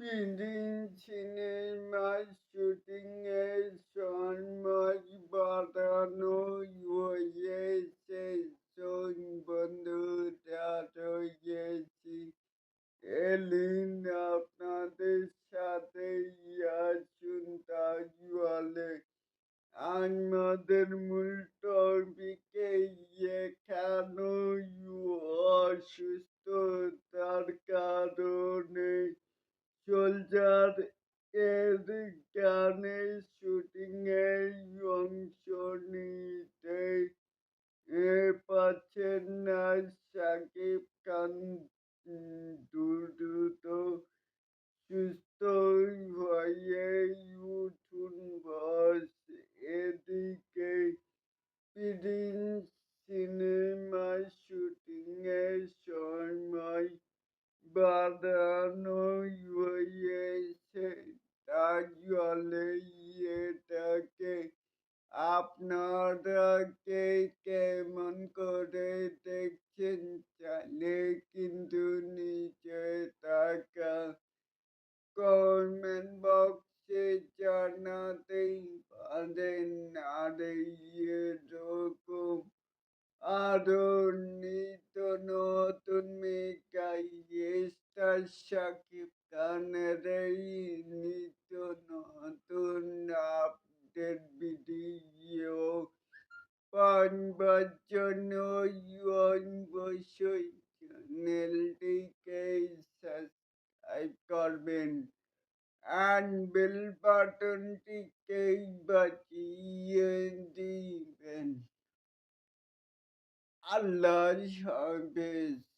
Feeling সিনেমার শুটিংয়ে সময় বাড়ানো হয়েছে শোন বন্ধুরা রয়েছি এলিন আপনাদের সাথে আসুন তাহলে আমাদের মূল টপিকে এখানে অসুস্থতার সোলজার এর গানের বাড়ানো হয়েছে তাহলে এটাকে আপনারা কে কেমন করে দেখছেন? চাইলে কিন্তু নিচে থাকা কমেন্ট বক্সে জানাতেই পারেন আর এরকম আরও নিত্য নতুন স্টার সাকিব খানের এই নিত্য নতুন আপডেট ভিডিও পানবার জন্য অবশ্যই চ্যানেলটিকে সাবস্ক্রাইব করবেন and বেল বাটনটিকে বাজিয়ে দিবেন আল্লাহ হাফেজ